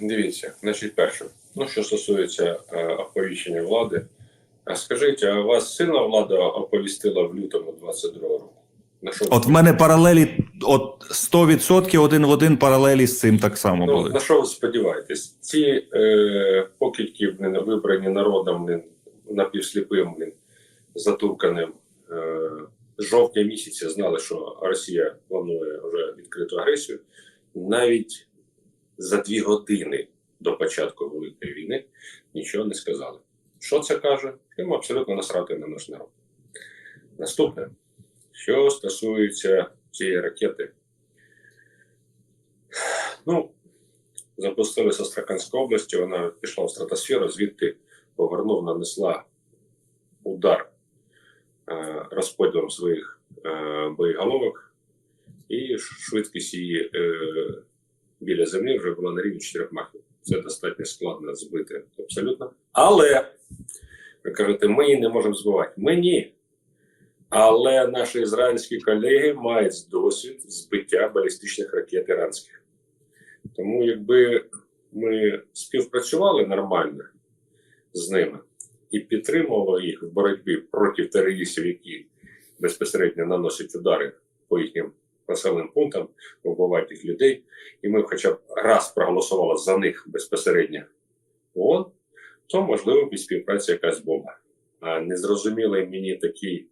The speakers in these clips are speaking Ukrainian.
Дивіться, значить, перше, ну що стосується е, оповіщення влади, а скажіть, а вас сильно влада оповістила в лютому 22 року? От в мене паралелі, от 100% один в один паралелі з цим так само ну, були. на що ви сподіваєтесь? Ці е, покидьки, вибрані народом блін, напівсліпим, блін, затурканим, е, жовтня місяця знали, що Росія планує вже відкриту агресію. Навіть за дві години до початку Великої війни нічого не сказали. Що це каже? Їм абсолютно насрати на наш народ. Наступне, що стосується цієї ракети, ну, запустили з Астраханської області, вона пішла в стратосферу, звідти повернув, нанесла удар е, розподілом своїх е, боєголовок, і швидкість її е, біля землі вже була на рівні 4 махів. Це достатньо складно збити абсолютно. Але ви кажете, ми її не можемо збивати. Ми ні. Але наші ізраїльські колеги мають досвід збиття балістичних ракет іранських. Тому якби ми співпрацювали нормально з ними і підтримували їх в боротьбі проти терористів, які безпосередньо наносять удари по їхнім населеним пунктам, вбивають їх людей, і ми хоча б раз проголосували за них безпосередньо ООН, то можливо і співпраця якась була. А незрозумілий мені такий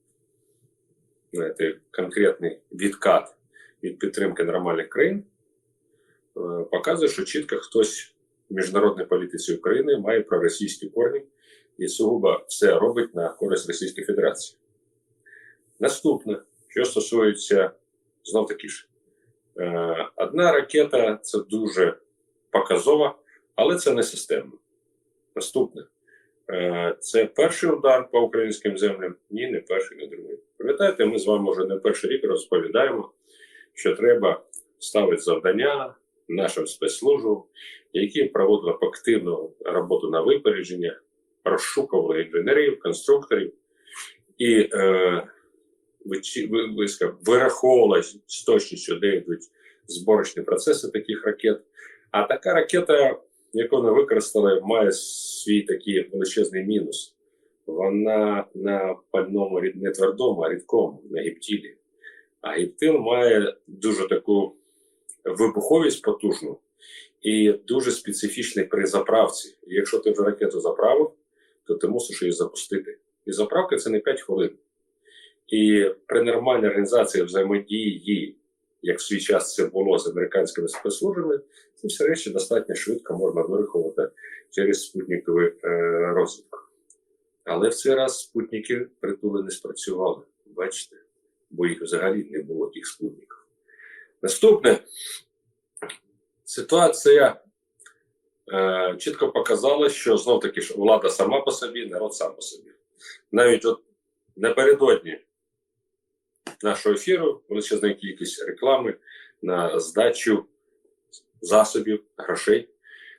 знаєте, конкретний відкат від підтримки нормальних країн е, показує, що чітко хтось в міжнародній політиці України має проросійські корні і сугубо все робить на користь Російської Федерації. Наступне, що стосується знов таки ж, е, одна ракета це дуже показово, але це не системно. Наступне. Е, Це перший удар по українським землям? Ні, не перший, не другий. Пам'ятаєте, ми з вами вже не перший рік розповідаємо, що треба ставити завдання нашим спецслужбам, які проводили активну роботу на випередження, розшукували інженерів, конструкторів і е, вичі- ви- ви скажете, вираховували з точністю, де йдуть зборочні процеси таких ракет. А така ракета яку вони використали, має свій такий величезний мінус. Вона на пальному не твердому, а рідкому, на гіптілі. А гіптил має дуже таку вибуховість потужну і дуже специфічний при заправці. Якщо ти вже ракету заправив, то ти мусиш її запустити. І заправка це не 5 хвилин. І при нормальній організації взаємодії, як в свій час це було з американськими спецслужбами, ці всі речі достатньо швидко можна вирахувати через спутникову е, розвитку. Але в цей раз спутники притули не спрацювали. Бачите, бо їх взагалі не було тих спутників. Наступне ситуація е, чітко показала, що знов таки ж влада сама по собі, народ сам по собі. Навіть от напередодні нашого ефіру величезна кількість реклами на здачу засобів, грошей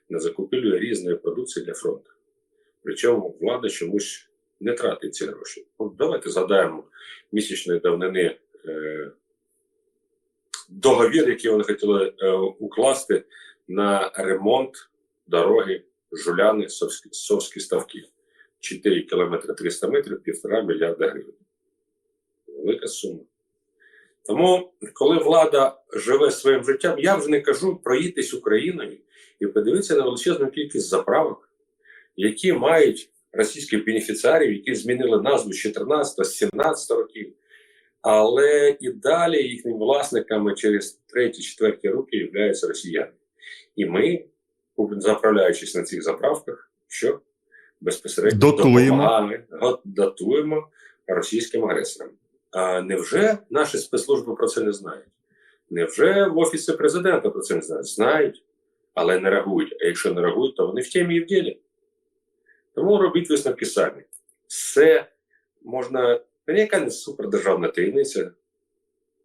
на закупівлю різної продукції для фронту. Причому влада чомусь не тратить ці гроші. От давайте згадаємо місячної давнини е, договір, який вони хотіли е, укласти на ремонт дороги Жуляни Совські, Совські ставки. 4 кілометри 300 метрів, півтора мільярда гривень. Велика сума. Тому, коли влада живе своїм життям, я вже не кажу проїтись Україною і подивитися на величезну кількість заправок, які мають російських бенефіціарів, які змінили назву з 14 17 років. Але і далі їхніми власниками через 3-4 роки являються росіяни. І ми, заправляючись на цих заправках, що безпосередньо Дотуємо. допомагаємо, датуємо російським агресорам. А невже наші спецслужби про це не знають? Невже в Офісі президента про це не знають? Знають, але не реагують. А якщо не реагують, то вони в темі і в ділі. Тому робіть висновки самі. Все можна, яка не супердержавна таємниця.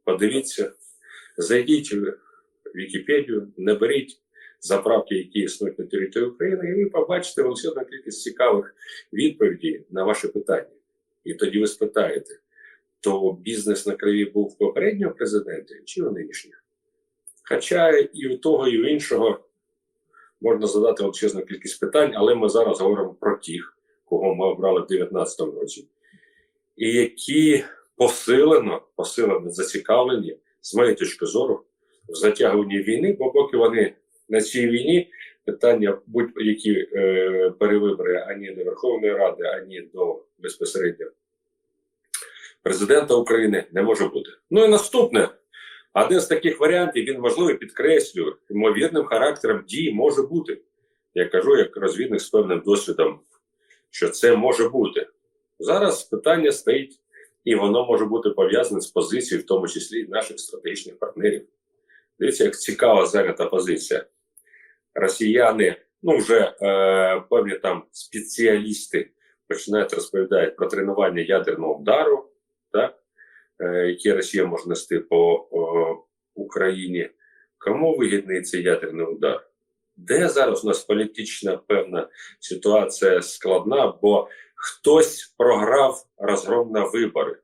Подивіться, зайдіть в Вікіпедію, наберіть заправки, які існують на території України, і ви побачите величезну кількість цікавих відповідей на ваші питання. І тоді ви спитаєте, то бізнес на криві був попереднього президента чи у нинішніх? Хоча і у того, і у іншого можна задати величезну кількість питань, але ми зараз говоримо про тих, кого ми обрали в 2019 році, і які посилено, посилено зацікавлені, з моєї точки зору, в затягуванні війни, бо поки вони на цій війні питання будь-які е, перевибори ані до Верховної Ради, ані до безпосередньо президента України не може бути. Ну і наступне. Один з таких варіантів він можливо підкреслює, ймовірним характером дій може бути. Я кажу, як розвідник з певним досвідом, що це може бути. Зараз питання стоїть, і воно може бути пов'язане з позицією, в тому числі наших стратегічних партнерів. Дивіться, як цікава зайнята позиція. Росіяни, ну вже е, певні там спеціалісти починають розповідати про тренування ядерного удару, так? е, які Росія може нести по Україні. Кому вигідний цей ядерний удар? Де зараз у нас політична певна ситуація складна, бо хтось програв розгром на вибори.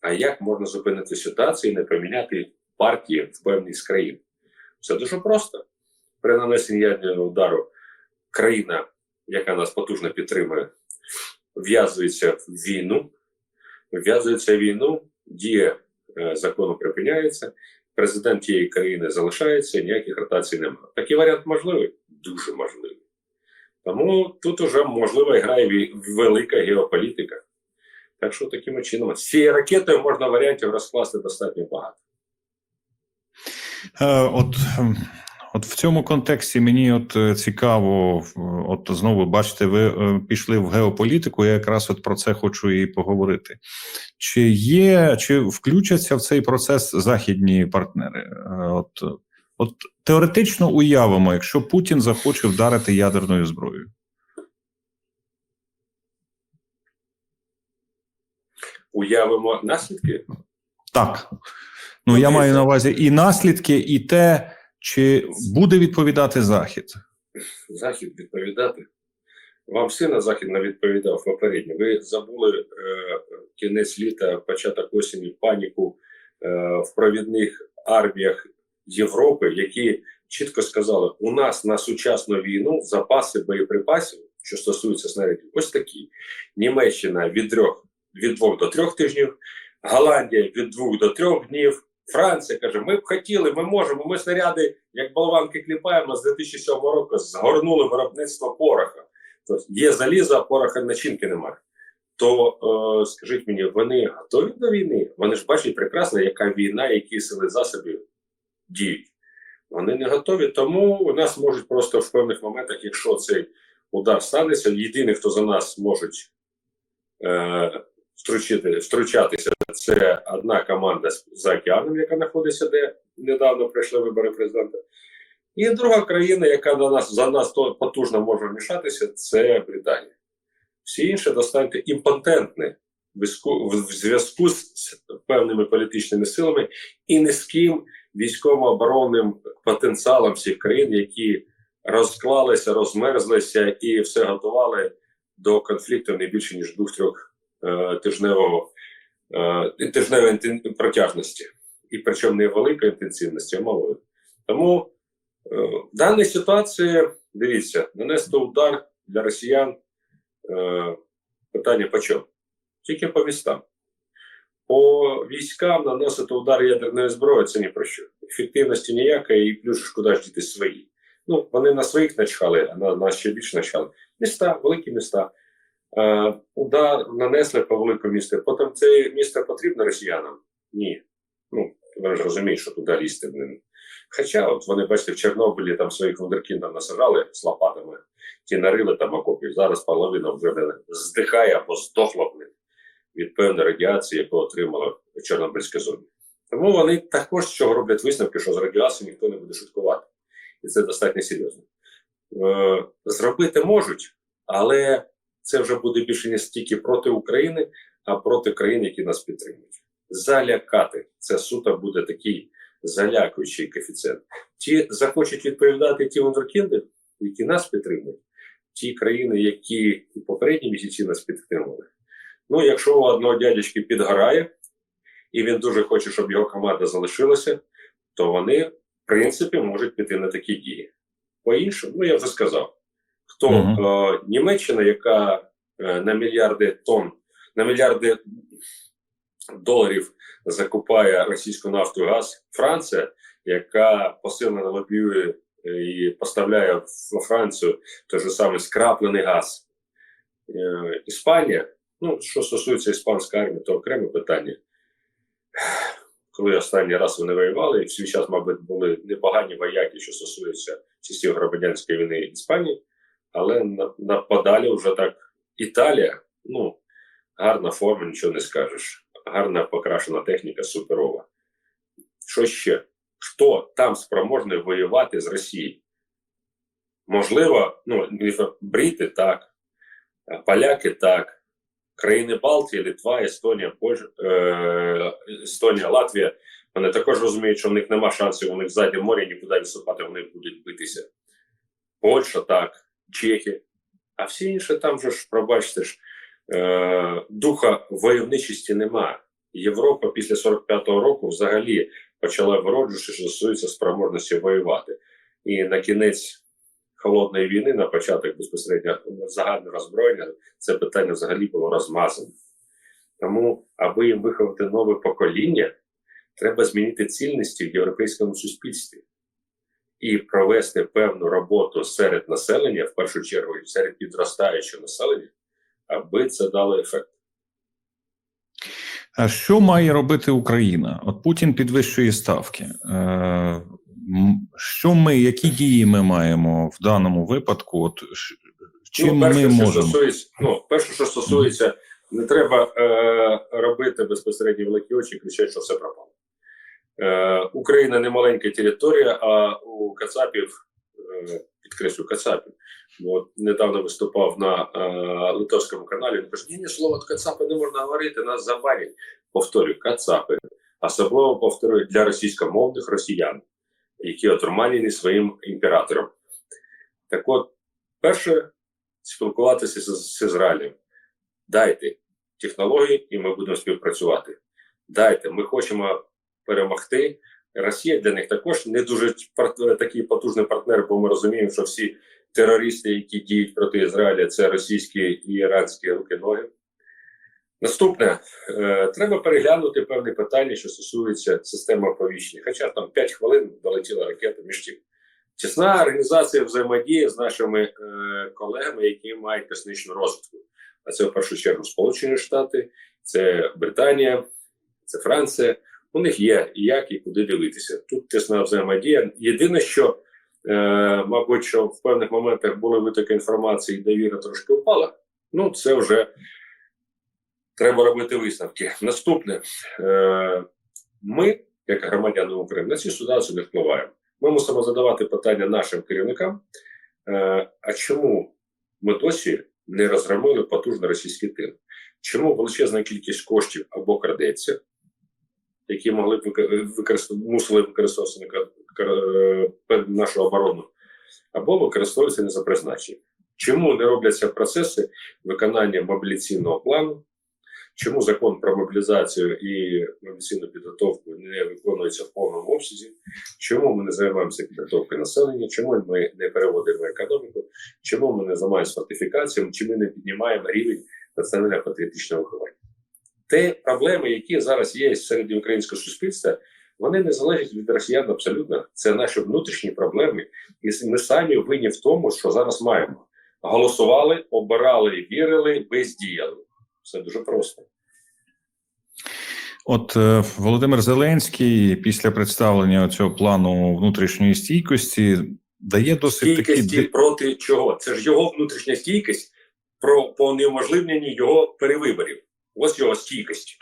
А як можна зупинити ситуацію і не поміняти партії в певній з країн? Все дуже просто. При нанесенні ядерного удару країна, яка нас потужно підтримує, в'язується в війну, в'язується в війну, дія е, закону припиняється, президент тієї країни залишається, ніяких ротацій немає. Такий варіант можливий? Дуже можливий. Тому тут уже можливо грає велика геополітика. Так що таким чином, з цією ракетою можна варіантів розкласти достатньо багато. Е, От, ем, от в цьому контексті мені от е, цікаво, от знову бачите, ви е, пішли в геополітику. Я якраз от про це хочу і поговорити. Чи є, чи включаться в цей процес західні партнери? Е, От, от теоретично уявимо, якщо Путін захоче вдарити ядерною зброєю. Уявимо наслідки. Так. Ну, я маю на увазі і наслідки, і те, чи буде відповідати Захід. Захід відповідати. Вам сильно Захід не відповідав попередньо. Ви забули е, кінець літа, початок осені, паніку е, в провідних арміях Європи, які чітко сказали: у нас на сучасну війну запаси боєприпасів, що стосуються снарядів, ось такі: Німеччина від трьох від двох до трьох тижнів, Голландія від двох до трьох днів. Франція каже: ми б хотіли, ми можемо. Ми снаряди, як болванки кліпаємо з 2007 року, згорнули виробництво пороха. Тобто є залізо, а пороха начинки немає. То е, скажіть мені, вони готові до війни? Вони ж бачать прекрасно, яка війна, які сили засобів діють. Вони не готові, тому у нас можуть просто в певних моментах, якщо цей удар станеться, єдиний, хто за нас можуть е, втручити, втручатися, це одна команда за океаном, яка знаходиться, де недавно пройшли вибори президента. І друга країна, яка до нас за нас то потужно може вмішатися, це Британія. Всі інші достаньте імпотентні в зв'язку- з певними політичними силами і низьким військово-оборонним потенціалом всіх країн, які розклалися, розмерзлися і все готували до конфлікту не більше ніж двох-трьох тижневого е, тижневої протяжності, і причому не великої інтенсивності, а малої. Тому е, в даній ситуації дивіться, нанести удар для росіян е, питання по чому? Тільки по містам. По військам наносити удар ядерної зброї це ні про що. Ефективності ніякої, і плюс куди ж діти свої. Ну, вони на своїх начхали, а на нас ще більше начхали. Міста, великі міста. Е, удар нанесли по великому місту. Потім це місто потрібно росіянам? Ні. Ну, вони ж розуміють, що туди лізти. Блин. Хоча, от вони, бачите, в Чорнобилі там своїх вундеркіндів насажали з лопатами, ті нарили там окопів. Зараз половина вже здихає або здохла від певної радіації, яку отримала в Чорнобильській зоні. Тому вони також з чого роблять висновки, що з радіацією ніхто не буде шуткувати. І це достатньо серйозно. Е, зробити можуть, але це вже буде більше не стільки проти України, а проти країн, які нас підтримують. Залякати це суто буде такий залякуючий коефіцієнт. Ті захочуть відповідати ті вундеркінди, які нас підтримують, ті країни, які і попередні місяці нас підтримували. Ну, якщо у одного дядечки підгорає, і він дуже хоче, щоб його команда залишилася, то вони, в принципі, можуть піти на такі дії. по-іншому, ну я вже сказав, хто Мгм. е, Німеччина, яка е, на мільярди тонн, на мільярди доларів закупає російську нафту і газ, Франція, яка посилено лобіює е, і поставляє в Францію той же самий скраплений газ. Е, Іспанія, ну що стосується іспанської армії, то окреме питання. Коли останній раз вони воювали, і в свій час, мабуть, були непогані вояки, що стосується часів громадянської війни Іспанії, але на, на вже так Італія, ну, гарна форма, нічого не скажеш. Гарна покрашена техніка, суперова. Що ще? Хто там спроможний воювати з Росією? Можливо, ну, брити так, поляки так, країни Балтії, Литва, Естонія, Польща, е, Естонія, Латвія. Вони також розуміють, що в них нема шансів, у них ззаді моря нікуди відступати, вони будуть битися. Польща так, Чехи. А всі інші там же ж, пробачте ж, е, духа войовничості нема. Європа після 45-го року взагалі почала вироджуватися, що стосується спроможності воювати. І на кінець холодної війни, на початок безпосередньо загальне роззброєння, це питання взагалі було розмазане. Тому, аби їм виховати нове покоління, треба змінити цінності в європейському суспільстві і провести певну роботу серед населення, в першу чергу, і серед підростаючого населення, аби це дало ефект. А що має робити Україна? От Путін підвищує ставки. Е, що ми, які дії ми маємо в даному випадку? От чим ну, перше, ми що можемо? стосується, ну, перше, що стосується, не треба е, робити безпосередньо великі очі і кричати, що все пропало. Е, Україна не маленька територія, а у Кацапів, е, підкреслю Кацапів, бо недавно виступав на е, литовському каналі. Він каже: ні, ні, слово Кацапи не можна говорити, нас забанять. Повторюю, Кацапи. Особливо повторюю для російськомовних росіян, які отурманені своїм імператором. Так от, перше, спілкуватися з, з Ізраїлем. Дайте технології, і ми будемо співпрацювати. Дайте, ми хочемо перемогти. Росія для них також не дуже такий потужний партнер, бо ми розуміємо, що всі терористи, які діють проти Ізраїля, це російські і іранські руки-ноги. Наступне, е, треба переглянути певні питання, що стосуються системи оповіщення. Хоча там 5 хвилин долетіла ракета між. Тісна організація взаємодії з нашими е, колегами, які мають космічну розвитку. А це в першу чергу Сполучені Штати, це Британія, це Франція. У них є як і куди дивитися. Тут тісна взаємодія. Єдине, що, е, мабуть, що в певних моментах були витоки інформації, і довіра трошки впала. Ну, це вже треба робити висновки. Наступне, е, ми, як громадяни України, на цю ситуацію не впливаємо. Ми мусимо задавати питання нашим керівникам. Е, а чому ми досі не розгромили потужний російський тил? Чому величезна кількість коштів або крадеться, які могли б використати, мусили кар- е, нашу оборону, або використовуються не за призначенням? Чому не робляться процеси виконання мобіляційного плану? Чому закон про мобілізацію і мобіляційну підготовку не виконується в повному обсязі? Чому ми не займаємося підготовкою населення? Чому ми не переводимо економіку? Чому ми не займаємося фортифікаціями? Чи ми не піднімаємо рівень національного патріотичного виховання? Те проблеми, які зараз є серед українського суспільства, вони не залежать від росіян абсолютно. Це наші внутрішні проблеми, і ми самі винні в тому, що зараз маємо. Голосували, обирали, вірили, бездіяли. Все дуже просто. От е, Володимир Зеленський після представлення цього плану внутрішньої стійкості дає досить Стійкості ди- проти чого? Це ж його внутрішня стійкість про по унеможливленні його перевиборів. Ось його стійкість.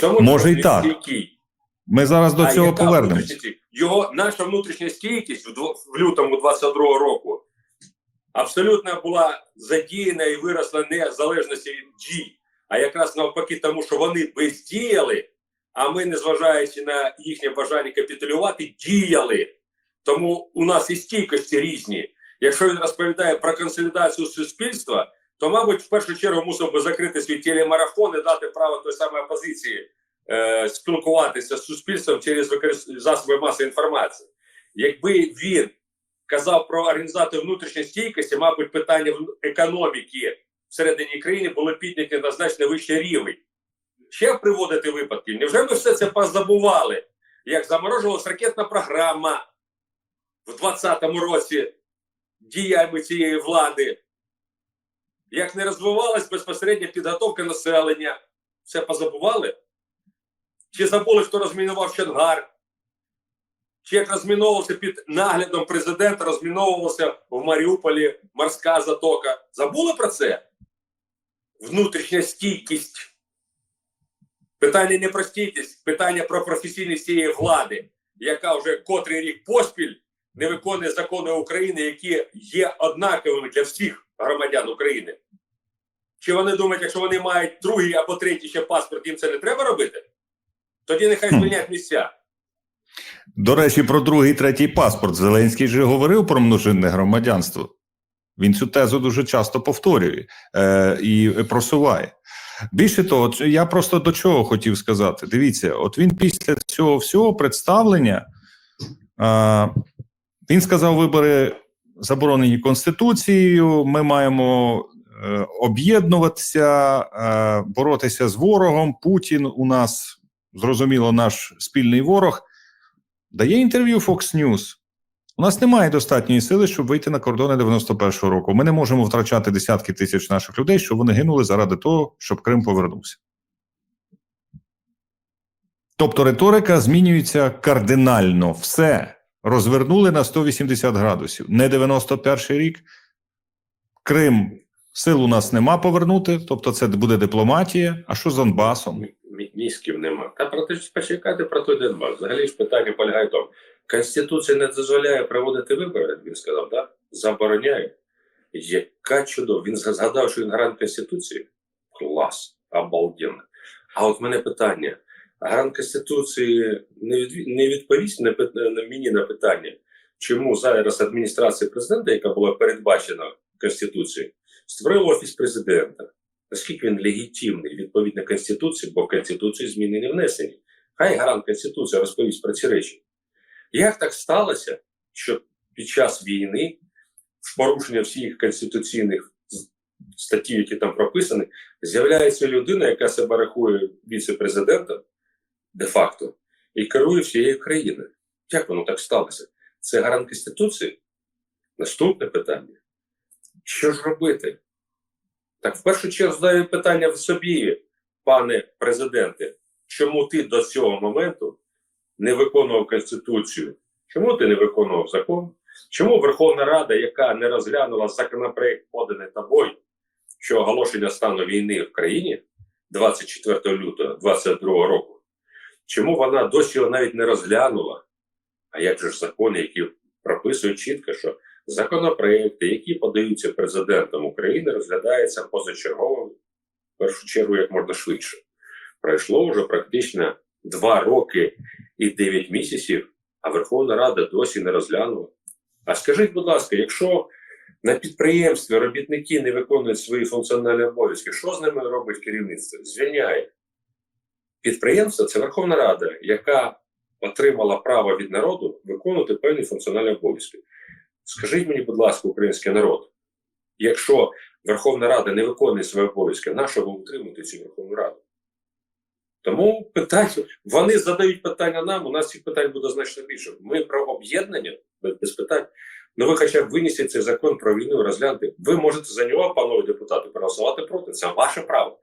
Тому Може і так. стійкий. Ми зараз до А цього яка повернемось. Його наша внутрішня стійкість в, в лютому 22-го року абсолютно була задіяна і виросла не в залежності від дій, а якраз навпаки, тому що вони бездіяли, а ми, незважаючи на їхнє бажання капітулювати, діяли. Тому у нас і стійкості різні. Якщо він розповідає про консолідацію суспільства, то, мабуть, в першу чергу мусив би закрити свій телемарафон і дати право той самої опозиції е, спілкуватися з суспільством через засоби масової інформації. Якби він казав про організацію внутрішньої стійкості, мабуть, питання економіки всередині країни були підняті на значно вищий рівень. Ще приводити випадки. Невже ми все це позабували? Як заморожувалась ракетна програма в 2020 році діями цієї влади? Як не розвивалась безпосередня підготовка населення? Все позабували? Чи забули, хто розмінував Чонгар? Чи як розміновувався під наглядом президента, розміновувався в Маріуполі морська затока? Забули про це? Внутрішня стійкість. Питання не про стійкість, питання про професійність цієї влади, яка вже котрий рік поспіль не виконує закони України, які є однаковими для всіх громадян України. Чи вони думають, якщо вони мають другий або третій ще паспорт, їм це не треба робити? Тоді нехай звільнять місця. До речі, про другий третій паспорт. Зеленський же говорив про множинне громадянство. Він цю тезу дуже часто повторює е, і просуває. Більше того, я просто до чого хотів сказати. Дивіться, от він після цього всього представлення е, він сказав: вибори заборонені Конституцією. Ми маємо об'єднуватися, е, боротися з ворогом. Путін у нас зрозуміло наш спільний ворог. Дає інтерв'ю Fox News. У нас немає достатньої сили, щоб вийти на кордони 91-го року. Ми не можемо втрачати десятки тисяч наших людей, щоб вони гинули заради того, щоб Крим повернувся. Тобто риторика змінюється кардинально. Все розвернули на 180 градусів. Не 91-й рік. Крим сил у нас нема повернути, тобто це буде дипломатія. А що з Донбасом? Мі- мі- нема. Та про те, що почекати про той Донбас. Взагалі ж питання полягає тому. Конституція не дозволяє проводити вибори, він сказав, да? забороняє. Яка чудова. Він згадав, що він гарант Конституції. Клас, обалденно. А от мене питання: гарант Конституції не, від, не відповість на, пит- на мені на питання, чому зараз адміністрація президента, яка була передбачена Конституцією, створила офіс президента. Наскільки він легітимний відповідно Конституції, бо в Конституції зміни не внесені. Хай гарант Конституції розповість про ці речі. Як так сталося, що під час війни, в порушення всіх конституційних статті, які там прописані, з'являється людина, яка себе рахує віце-президентом де-факто, і керує всією країною. Як воно так сталося? Це гарант Конституції? Наступне питання. Що ж робити? Так в першу чергу задаю питання в собі, пане президенте, чому ти до цього моменту не виконував Конституцію? Чому ти не виконував закон? Чому Верховна Рада, яка не розглянула законопроект, поданий тобою, що оголошення стану війни в країні 24 лютого 2022 року, чому вона досі його навіть не розглянула? А як же ж закони, які прописують чітко, що законопроекти, які подаються президентом України, розглядаються позачергово, в першу чергу, як можна швидше. Пройшло вже практично два роки і 9 місяців, а Верховна Рада досі не розглянула. А скажіть, будь ласка, якщо на підприємстві робітники не виконують свої функціональні обов'язки, що з ними робить керівництво? Звільняє. Підприємство це Верховна Рада, яка отримала право від народу виконувати певні функціональні обов'язки. Скажіть мені, будь ласка, український народ, якщо Верховна Рада не виконує свої обов'язки, на що ви утримуєте цю Верховну Раду? Тому питання, вони задають питання нам, у нас цих питань буде значно більше. Ми про об'єднання без, питань. Ну ви хоча б винесіть цей закон про війну розгляньте. Ви можете за нього, панове депутати, проголосувати проти. Це ваше право.